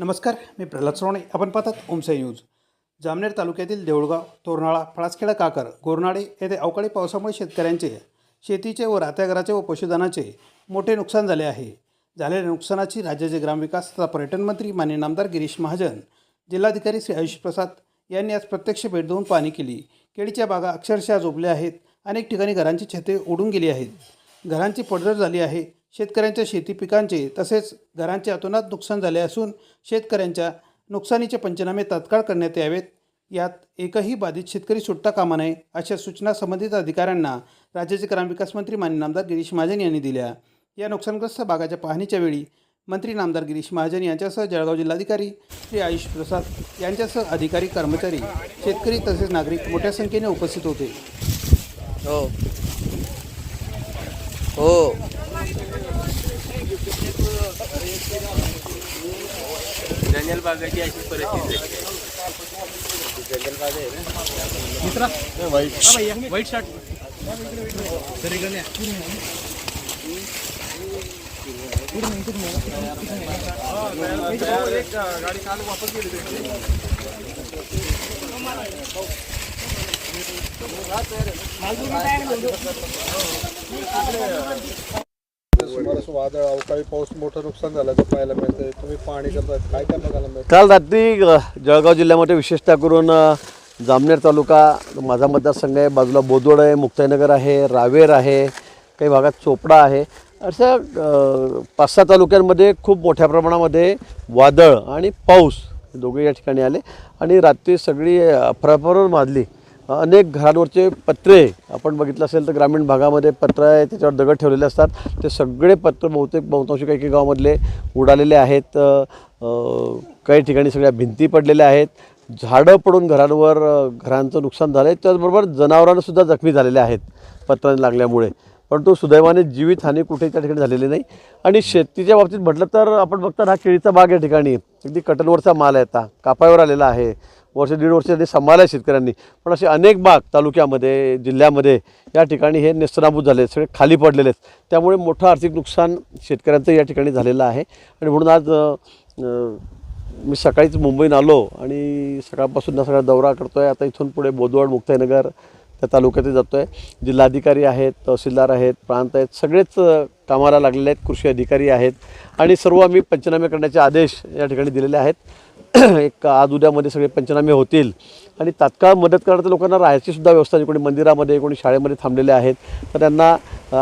नमस्कार मी प्रल्हाद सोणे आपण पाहतात ओमसाई न्यूज. जामनेर तालुक्यातील देऊळगाव तोरणाळा फळासखेडा काकर गोरनाडे येथे अवकाळी पावसामुळे शेतकऱ्यांचे शेतीचे व राहत्या घराचे व पशुधनाचे मोठे नुकसान झाले आहे. झालेल्या नुकसानाची राज्याचे ग्रामविकास तथा पर्यटन मंत्री मान्य नामदार गिरीश महाजन जिल्हाधिकारी श्री आयुष प्रसाद यांनी आज प्रत्यक्ष भेट देऊन पाहणी केली. केळीच्या बागा अक्षरशः झोपल्या आहेत. अनेक ठिकाणी घरांची छते उडून गेली आहेत. घरांची पडझड झाली आहे. शेतकऱ्यांच्या शेती पिकांचे तसेच घरांचे अतोनात नुकसान झाले असून शेतकऱ्यांच्या नुकसानीचे पंचनामे तात्काळ करण्यात यावेत. यात एकही बाधित शेतकरी सुटता कामा नये अशा सूचना संबंधित अधिकाऱ्यांना राज्याचे ग्रामविकास मंत्री मान्य नामदार गिरीश महाजन यांनी दिल्या. या नुकसानग्रस्त भागाच्या पाहणीच्या वेळी मंत्री नामदार गिरीश महाजन यांच्यासह जळगाव जिल्हाधिकारी श्री आयुष प्रसाद यांच्यासह अधिकारी कर्मचारी शेतकरी तसेच नागरिक मोठ्या संख्येने उपस्थित होते. हो. हो. जंगल बागाची अशी परिस्थिती आहे. जंगल बाग आहे ना? वाईट शर्ट वादळ अवकाळी पाऊस मोठं नुकसान झाल्याचं पाहायला मिळतंय. तुम्ही पाणी करताय काय काय बघायला मिळतं काल रात्री अ, जळगाव जिल्ह्यामध्ये विशेषतः करून अ, जामनेर तालुका माझा मतदारसंघ आहे. बाजूला बोदवड आहे मुक्ताईनगर आहे रावेर आहे काही भागात चोपडा आहे. अशा अ, पाच सहा तालुक्यांमध्ये खूप मोठ्या प्रमाणामध्ये वादळ आणि पाऊस हे दोघे या ठिकाणी आले. आणि रात्री सगळी अफराफर माजली. अनेक घरांवरचे पत्रे आपण बघितलं असेल तर ग्रामीण भागामध्ये पत्र आहे त्याच्यावर दगड ठेवलेले असतात. ते सगळे पत्र बहुतेक बहुतांशी काही काही गावामधले उडालेले आहेत. काही ठिकाणी सगळ्या भिंती पडलेल्या आहेत. झाडं पडून घरांवर घरांचं नुकसान झालं आहे त्याचबरोबर जनावरांनासुद्धा जखमी झालेले आहेत पत्राने लागल्यामुळे. परंतु सुदैवाने जीवितहानी कुठेही त्या ठिकाणी झालेली नाही. आणि शेतीच्या बाबतीत म्हटलं तर आपण बघतात हा केळीचा बाग या ठिकाणी. अगदी कटनवरचा माल आहे आता. कापावर आलेला आहे. वर्ष दीड वर्ष ते सांभाळल्या आहे शेतकऱ्यांनी. पण असे अनेक बाग तालुक्यामध्ये जिल्ह्यामध्ये या ठिकाणी हे नेस्तनाभूत झाले आहेत, सगळे खाली पडलेले आहेत. त्यामुळे मोठं आर्थिक नुकसान शेतकऱ्यांचं या ठिकाणी झालेलं आहे. आणि म्हणून आज मी सकाळीच मुंबईत आलो आणि सकाळपासून ना सगळा दौरा करतो आहे आता इथून पुढे बोदवड मुक्ताईनगर त्या तालुक्यात जातो आहे जिल्हाधिकारी आहेत तहसीलदार आहेत प्रांत आहेत सगळेच कामाला लागलेले आहेत कृषी अधिकारी आहेत. आणि सर्व आम्ही पंचनामे करण्याचे आदेश या ठिकाणी दिलेले आहेत. एक आज उद्यामध्ये सगळे पंचनामे होतील. आणि तात्काळ मदत करणाऱ्या लोकांना राहायची सुद्धा व्यवस्था आहे. कोणी मंदिरामध्ये कोणी शाळेमध्ये थांबलेले आहेत. तर त्यांना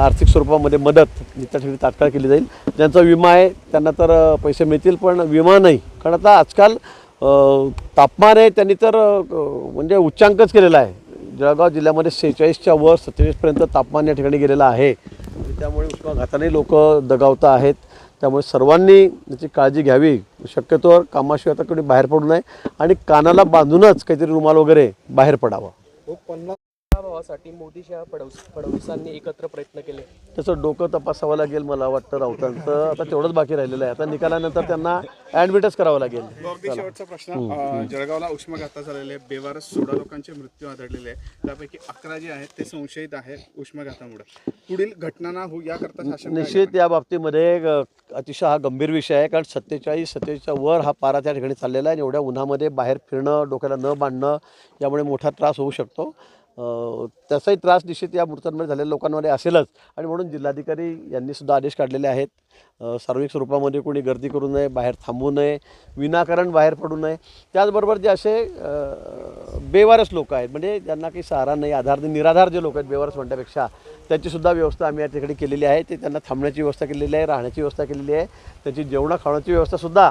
आर्थिक स्वरूपामध्ये मदत ही त्या ठिकाणी तात्काळ केली जाईल. ज्यांचा विमा आहे त्यांना तर पैसे मिळतील पण विमा नाही. कारण आता आजकाल तापमान आहे त्यांनी तर म्हणजे उच्चांकच केलेला आहे. जळगाव जिल्ह्यामध्ये सेहेचाळीसच्या वर सत्तेचाळीसपर्यंत तापमान या ठिकाणी गेलेलं आहे. त्यामुळे उष्माघाताने लोक दगावता आहेत. त्यामुळे सर्वांनी याची काळजी घ्यावी. शक्यतोवर कामाशिवाय आता कुठे बाहेर पडू नये आणि कानाला बांधूनच काहीतरी रुमाल वगैरे बाहेर पडावं. हो, भावासाठी मोदीच्या फडणवीस फडणवीसांनी एकत्र प्रयत्न केले. त्याचं डोकं तपासावं लागेल मला वाटतं राऊतांचं. आता तेवढंच बाकी राहिलेलं आहे. आता निकालानंतर त्यांना ॲडमिटच करावं लागेल. अगदी शेवटचा प्रश्न. अं, जळगावला उष्माघाता झालेले आहे. बेवारस सोळा लोकांचे मृत्यू आढळलेले आहे त्यापैकी अकरा जे आहेत ते संशयित आहेत उष्माघातामुळे पुढील घटना ना होऊ याकरता शासन काय निश्चित या बाबतीमध्ये अ, अतिशय हा गंभीर विषय आहे. कारण सत्तेचाळीस सत्तेच्या वर हा पारा त्या ठिकाणी चाललेला आहे आणि एवढ्या उन्हामध्ये बाहेर फिरणं डोक्याला न बांधणं यामुळे मोठा त्रास होऊ शकतो. त्याचाही त्रास निश्चित या मृतांमध्ये झालेल्या लोकांमध्ये असेलच. आणि म्हणून जिल्हाधिकारी यांनी सुद्धा आदेश काढलेले आहेत. सार्वजनिक स्वरूपामध्ये कोणी गर्दी करू नये बाहेर थांबू नये विनाकारण बाहेर पडू नये. त्याचबरोबर जे असे बेवारस लोक आहेत म्हणजे ज्यांना काही सहारा नाही आधार नाही निराधार जे लोक आहेत बेवारस म्हणण्यापेक्षा त्याचीसुद्धा व्यवस्था आम्ही या ठिकाणी केलेली आहे. ते त्यांना थांबण्याची व्यवस्था केलेली आहे राहण्याची व्यवस्था केलेली आहे. त्यांची जेवणा खाण्याची व्यवस्थासुद्धा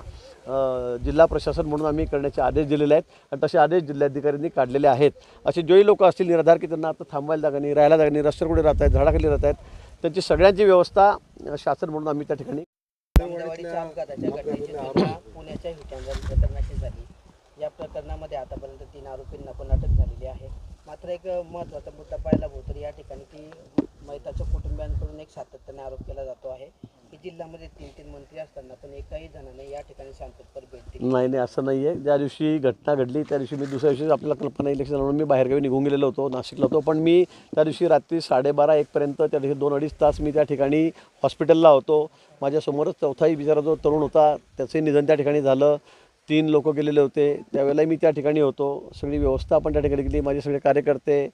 जिल्हा प्रशासन म्हणून आम्ही करण्याचे आदेश दिलेले आहेत आणि तसे आदेश जिल्हाधिकाऱ्यांनी काढलेले आहेत. असे जेही लोक असतील निराधार की त्यांना आता थांबायला जागा नाही राहायला जागा नाही रस्त्यावर कुठे राहत आहेत झाडाखाली राहत आहेत त्यांची सगळ्यांची व्यवस्था शासन म्हणून आम्ही त्या ठिकाणी पुण्याच्या झाली. या प्रकरणामध्ये आतापर्यंत तीन आरोपींना पण अटक झालेली आहे मात्र एक महत्त्वाचा मुद्दा पाहायला भाऊ तर या ठिकाणी की मैताच्या कुटुंबियांकडून एक सातत्याने आरोप केला जातो आहे. की जिल्ह्यामध्ये तीन तीन मंत्री असताना पण एकाही जणाने या ठिकाणी शांततेवर भेट दिली. नाही नाही असं नाही आहे ज्या दिवशी घटना घडली त्या दिवशी मी दुसऱ्या दिवशी आपल्याला कल्पना इलेक्शन म्हणून मी बाहेरगावी निघून गेलेलो होतो नाशिकला होतो. पण मी त्या दिवशी रात्री साडेबारा एकपर्यंत त्या दिवशी दोन अडीच तास मी त्या ठिकाणी हॉस्पिटलला होतो. माझ्यासमोरच चौथाही बिचारा जो तरुण होता त्याचंही निधन त्या ठिकाणी झालं. तीन लोक गेलेले होते. त्यावेळेला मी त्या ठिकाणी होतो. सगळी व्यवस्था आपण त्या ठिकाणी केली. माझे सगळे कार्यकर्ते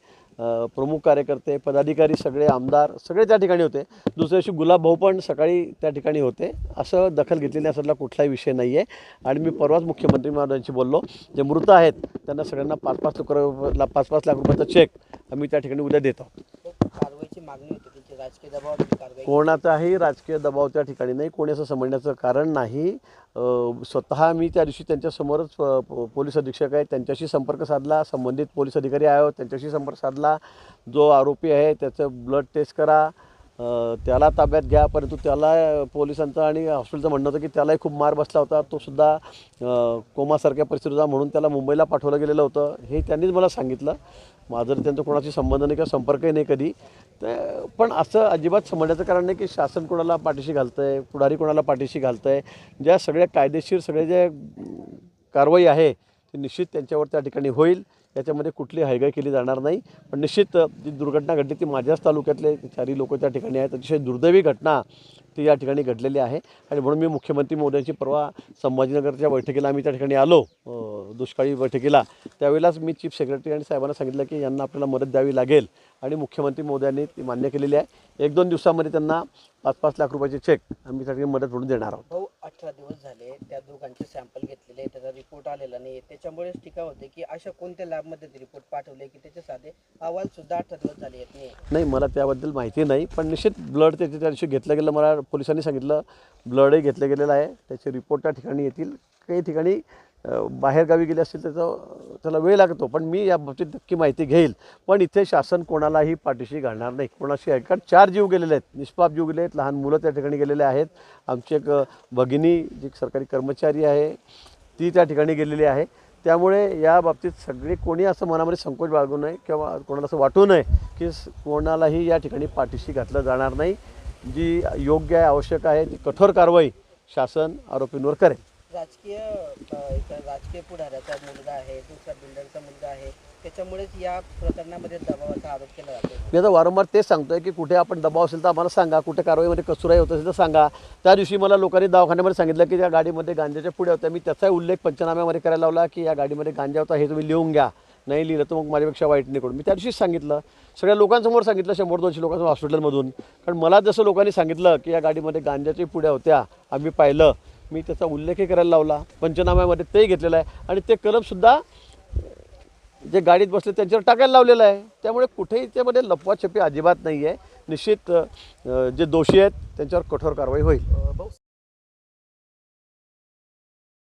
प्रमुख कार्यकर्ते पदाधिकारी सगळे आमदार सगळे त्या ठिकाणी होते. दुसऱ्या दिवशी गुलाबभाऊ पण सकाळी त्या ठिकाणी होते. असं दखल घेतलेली असला कुठलाही विषय नाही आहे आणि मी परवाच मुख्यमंत्री महाराजांशी बोललो. जे मृत आहेत त्यांना सगळ्यांना पाच पाच लाख पाच पाच लाख रुपयाचा चेक आम्ही त्या ठिकाणी उद्या देतो तो राजकीय कोणाचाही राजकीय दबाव त्या ठिकाणी नाही कोणी असं समजण्याचं कारण नाही. स्वतः मी त्या दिवशी त्यांच्यासमोरच प- पोलीस अधीक्षक आहेत त्यांच्याशी संपर्क साधला संबंधित पोलीस अधिकारी आहे त्यांच्याशी संपर्क साधला. जो आरोपी आहे त्याचं ब्लड टेस्ट करा. त्याला ताब्यात घ्या परंतु त्याला पोलिसांचं आणि हॉस्पिटलचं म्हणणं होतं की त्यालाही खूप मार बसला होता. तो सुद्धा कोमासारख्या परिस्थितीत होता म्हणून त्याला मुंबईला पाठवलं गेलेलं होतं. हे त्यांनीच मला सांगितलं. माझं त्यांचा कोणाशी संबंध नाही किंवा संपर्कही नाही कधी. तर पण असं अजिबात समजण्याचं कारण नाही की शासन कोणाला पाठीशी घालतं आहे पुढारी कोणाला पाठीशी घालतं आहे ज्या सगळ्या कायदेशीर सगळे ज्या कारवाई आहे ती निश्चित त्यांच्यावर त्या ठिकाणी होईल. याच्यामध्ये कुठली हयगय केली जाणार नाही. पण निश्चित जी दुर्घटना घडली ती माझ्याच तालुक्यातले चारही लोक त्या ठिकाणी आहेत. अतिशय दुर्दैवी घटना ती या ठिकाणी घडलेली आहे. आणि म्हणून मी मुख्यमंत्री मोदयांची परवा संभाजीनगरच्या बैठकीला आम्ही त्या ठिकाणी आलो. हो. दुष्काळी बैठकीला त्यावेळेलाच मी चीफ सेक्रेटरी आणि साहेबांना सांगितलं की यांना आपल्याला मदत द्यावी लागेल आणि मुख्यमंत्री मोदयांनी ती मान्य केलेली आहे. एक दोन दिवसामध्ये त्यांना पाच पाच लाख रुपयाचे चेक आम्ही त्या ठिकाणी मदत म्हणून देणार आहोत. भाऊ अठरा दिवस झाले त्या दोघांचे सॅम्पल घेतलेले त्याचा रिपोर्ट आलेला नाही त्याच्यामुळेच टीका होते की अशा कोणत्या लॅबमध्ये ते रिपोर्ट पाठवले की त्याचे साधे अहवाल सुद्धा अठरा दिवस झाले येत नाही नाही मला त्याबद्दल माहिती नाही पण निश्चित ब्लड त्याच्या त्या दिवशी घेतलं गेलं. मला पोलिसांनी सांगितलं ब्लडही घेतलं गेलेलं आहे. त्याचे रिपोर्ट त्या ठिकाणी येतील. काही ठिकाणी बाहेरगावी गेले असतील त्याचा त्याला वेळ लागतो. पण मी या बाबतीत नक्की माहिती घेईल. पण इथे शासन कोणालाही पाठीशी घालणार नाही. कोणाशी आहे कारण चार जीव गेलेले आहेत. निष्पाप जीव गेले आहेत. लहान मुलं त्या ठिकाणी गेलेले आहेत. आमची एक भगिनी जी सरकारी कर्मचारी आहे ती त्या ठिकाणी गेलेली आहे. त्यामुळे या बाबतीत सगळे कोणी असं मनामध्ये संकोच बाळगू नये किंवा कोणाला असं वाटू नये की कोणालाही या ठिकाणी पाठीशी घातलं जाणार नाही. जी योग्य आहे आवश्यक आहे ती कठोर कारवाई शासन आरोपींवर करेल राजकीय एक राजकीय पुढाऱ्याचा मुलगा आहे दुसरा बिल्डरचा मुलगा आहे. त्याच्यामुळेच या प्रकरणामध्ये दबावाचा आरोप केला जातो मी आता वारंवार तेच सांगतोय की कुठे आपण दबाव असेल तर आम्हाला सांगा. कुठे कारवाईमध्ये कसूराई होत असेल तर सांगा. त्या दिवशी मला लोकांनी दवाखान्यामध्ये सांगितलं की त्या गाडीमध्ये गांजाच्या पुढे होत्या. मी त्याचाही उल्लेख पंचनाम्यामध्ये करायला लावला की या गाडीमध्ये गांजा होता हे तुम्ही लिहून घ्या. नाही लिहिलं तर मग माझ्यापेक्षा वाईट निकडून करून मी त्या दिवशीच सांगितलं. सगळ्या लोकांसमोर सांगितलं शंभर दोनशे लोकांसमोर हॉस्पिटलमधून कारण मला जसं लोकांनी सांगितलं की या गाडीमध्ये गांजाच्या पुड्या होत्या आम्ही पाहिलं. मी त्याचा उल्लेखही करायला लावला पंचनाम्यामध्ये तेही घेतलेलं आहे. आणि ते कलमसुद्धा जे गाडीत बसले त्यांच्यावर टाकायला लावलेलं आहे. त्यामुळे कुठेही त्यामध्ये लपवाछपी अजिबात नाही आहे निश्चित जे दोषी आहेत त्यांच्यावर कठोर कारवाई होईल.